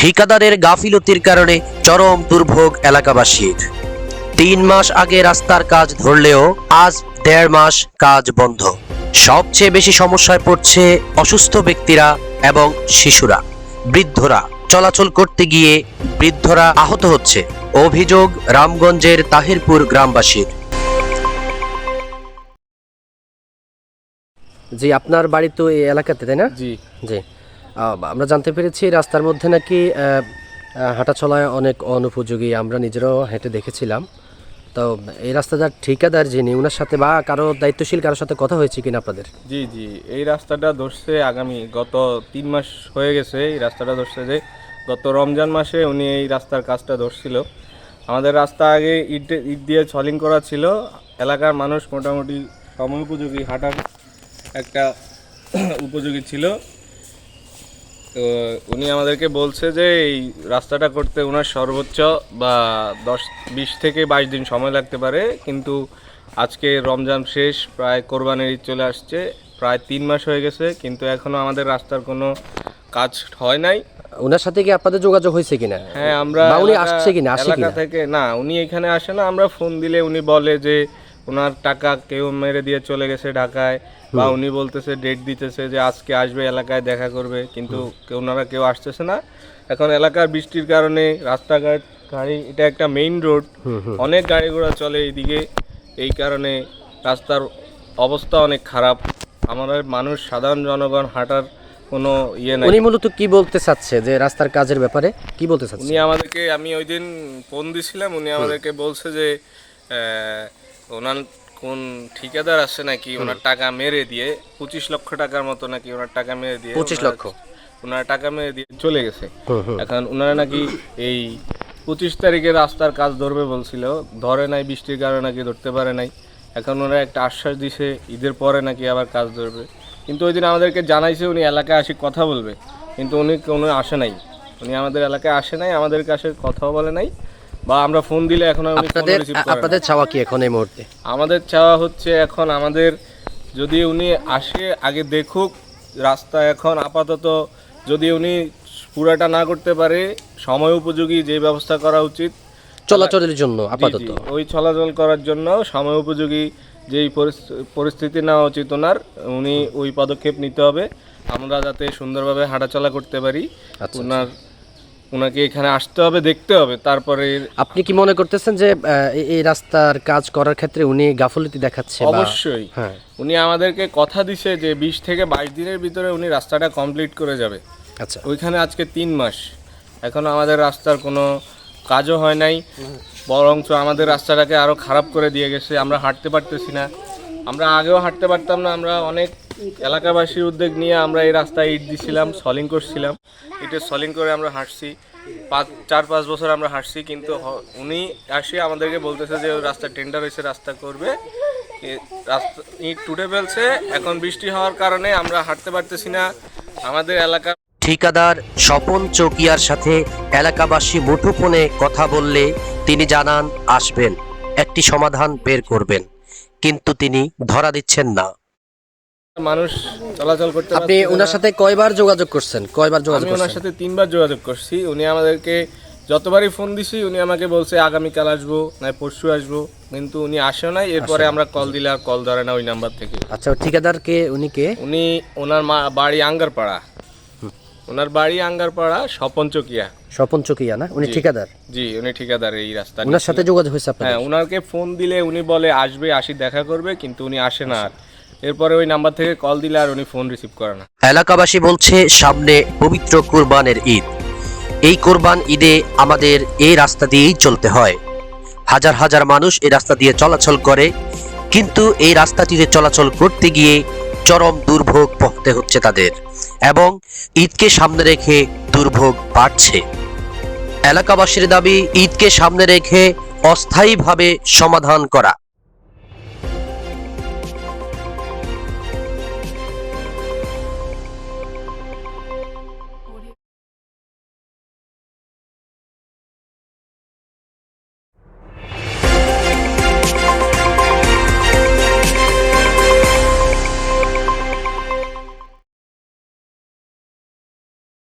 ঠিকাদারের গাফিলতির কারণে চরম দুর্ভোগ এলাকাবাসীর। তিন মাস আগে রাস্তার কাজ ধরলেও আজ দেড় মাস কাজ বন্ধ। সবচেয়ে বেশি সমস্যায় পড়ছে অসুস্থ ব্যক্তিরা এবং শিশুরা। বৃদ্ধরা চলাচল করতে গিয়ে বৃদ্ধরা আহত হচ্ছে। অভিযোগ রামগঞ্জের তাহিরপুর গ্রামবাসীর। জি আপনার বাড়ি তো এই এলাকাতে তাই না? জি। জি। আমরা জানতে পেরেছি রাস্তার মধ্যে নাকি আহ, আহ, হাঁটা চলায় অনেক অনুপযোগী। আমরা নিজেরাও হেঁটে দেখেছিলাম। তো এই রাস্তাটার ঠিকাদার যিনি ওনার সাথে বা কারও দায়িত্বশীল কারোর সাথে কথা হয়েছে কিনা আপনাদের? জি জি। এই রাস্তাটা ধরছে আগামী গত তিন মাস হয়ে গেছে। এই রাস্তাটা ধরছে যে গত রমজান মাসে উনি এই রাস্তার কাজটা ধরছিল। আমাদের রাস্তা আগে ইট ইট দিয়ে ছলিং করা ছিল। এলাকার মানুষ মোটামুটি সময় উপযোগী হাঁটার একটা উপযোগী ছিল। তো উনি আমাদেরকে বলছে যে এই রাস্তাটা করতে ওনার সর্বোচ্চ বা দশ বিশ থেকে বাইশ দিন সময় লাগতে পারে। কিন্তু আজকে রমজান শেষ প্রায় কোরবানির ঈদ চলে আসছে প্রায় তিন মাস হয়ে গেছে কিন্তু এখনও আমাদের রাস্তার কোনো কাজ হয় নাই। ওনার সাথে কি আপনাদের যোগাযোগ হয়েছে কিনা? হ্যাঁ আমরা উনি আসছে কিনা? এলাকা থেকে না উনি এখানে আসে না আমরা ফোন দিলে উনি বলে যে ওনার টাকা কেউ মেরে দিয়ে চলে গেছে ঢাকায় বা উনি বলতেছে ডেট দিতেছে যে আজকে আসবে এলাকায় দেখা করবে কিন্তু ওনারা কেউ আসতেছে না। এখন এলাকার বৃষ্টির কারণে রাস্তাঘাট গাড়ি এটা একটা মেইন রোড অনেক গাড়ি ঘোড়া চলে এইদিকে। এই কারণে রাস্তার অবস্থা অনেক খারাপ। আমাদের মানুষ সাধারণ জনগণ হাঁটার কোনো ইয়ে নাই। উনি মূলত কি বলতে চাচ্ছে যে রাস্তার কাজের ব্যাপারে? কি বলতে চাচ্ছে? উনি আমাদেরকে আমি ওই দিন ফোন দিছিলাম উনি আমাদেরকে বলছে যে ওনার কোন ঠিকাদার আছে নাকি? ওনার টাকা মেরে দিয়ে পঁচিশ লক্ষ টাকার মতো নাকি ওনার টাকা মেরে দিয়ে পঁচিশ লক্ষ? ওনার টাকা মেরে দিয়ে চলে গেছে। এখন ওনারা নাকি এই পঁচিশ তারিখে রাস্তার কাজ ধরবে বলছিল ধরে নাই বৃষ্টির কারণে নাকি ধরতে পারে নাই। এখন ওনারা একটা আশ্বাস দিছে ঈদের পরে নাকি আবার কাজ ধরবে। কিন্তু ওই দিন আমাদেরকে জানাইছে উনি এলাকায় আসি কথা বলবে। কিন্তু উনি কোনো আসে নাই। উনি আমাদের এলাকায় আসে নাই আমাদের কাছে কথাও বলে নাই। বা আমরা ফোন দিলে এখন উনি আপনাদের। আপনাদের চাওয়া কি এখন এই মুহূর্তে? আমাদের চাওয়া হচ্ছে এখন আমাদের যদি উনি আসে আগে দেখুক রাস্তা এখন আপাতত যদি উনি পুরাটা না করতে পারে সময় উপযোগী যে ব্যবস্থা করা উচিত চলাচলের জন্য আপাতত। ওই চলাচল করার জন্য সময় উপযোগী যেই পরিস- পরিস্থিতি নেওয়া উচিত ওনার উনি ওই পদক্ষেপ নিতে হবে। আমরা যাতে সুন্দরভাবে হাঁটাচলা করতে পারি আচ্ছা, ওনার ওনাকে এখানে আসতে হবে দেখতে হবে তারপরে আপনি কি মনে করতেছেন যে এই- রাস্তার কাজ করার ক্ষেত্রে উনি গাফলতি দেখাচ্ছে অবশ্যই। হ্যাঁ। উনি আমাদেরকে কথা দিছে যে বিশ থেকে বাইশ দিনের ভিতরে উনি রাস্তাটা কমপ্লিট করে যাবে। আচ্ছা। ওইখানে আজকে তিন মাস। এখনও আমাদের রাস্তার কোনো কাজও হয় নাই। বরঞ্চ আমাদের রাস্তাটাকে আরও খারাপ করে দিয়ে গেছে। আমরা হাঁটতে পারতেছি না। আমরা আগেও হাঁটতে পারতাম না। আমরা অনেক এলাকাবাসীর উদ্যোগ নিয়ে আমরা এই রাস্তায় ইট দিছিলাম সলিং করছিলাম। ইটে সলিং করে আমরা হাঁটছি। পাঁচ, চার, পাঁচ বছর আমরা হাঁটছি, কিন্তু উনি আসে আমাদেরকে বলতেছে যে, রাস্তা টেন্ডার হয়েছে, রাস্তা করবে। রাস্তা ইট টুটে ফেলছে। এখন বৃষ্টি হওয়ার কারণে আমরা হাঁটতে পারতেছি না। আমাদের এলাকা ঠিকাদার স্বপন চৌকিয়ার সাথে এলাকাবাসী মুঠোফোনে কথা বললে তিনি জানান, আসবেন, একটি সমাধান বের করবেন। কিন্তু তিনি ধরা দিচ্ছেন না। মানুষ চলাচল করতে আপনি ওনার সাথে কয়বার যোগাযোগ করছেন? কয়বার যোগাযোগ আমি ওনার সাথে তিনবার যোগাযোগ করছি। উনি আমাদেরকে যতবারই ফোন দিছি উনি আমাকে বলছে আগামীকাল আসব না পরশু আসব। কিন্তু উনি আসে নাই। এরপরে আমরা কল দিলে আর কল ধরে না ওই নাম্বার থেকে। আচ্ছা ঠিকাদার কে? উনি কে? উনি ওনার মা বাড়ি আঙ্গারপাড়া। ওনার বাড়ি আঙ্গারপাড়া স্বপন চকিয়া। স্বপন চৌকিয়া না? উনি ঠিকাদার? জি উনি ঠিকাদার এই রাস্তা ওনার সাথে যোগাযোগ হয়েছে আপনার হ্যাঁ ওনাকে ফোন দিলে উনি বলে আসবে আসি দেখা করবে। কিন্তু উনি আসে না আর। এরপরে ওই নাম্বার থেকে কল দিলে আর উনি ফোন রিসিভ করে না। এলাকাবাসী বলছে, সামনে পবিত্র কোরবানের ঈদ। এই কোরবান ঈদে আমাদের এই রাস্তা দিয়েই চলতে হয়। হাজার হাজার মানুষ এই রাস্তা দিয়ে চলাচল করে, কিন্তু এই রাস্তাটিতে চলাচল করতে গিয়ে চরম দুর্ভোগ পোহাতে হচ্ছে তাদের এবং ঈদকে সামনে রেখে দুর্ভোগ বাড়ছে। এলাকাবাসীর দাবি, ঈদকে সামনে রেখে অস্থায়ীভাবে সমাধান করা।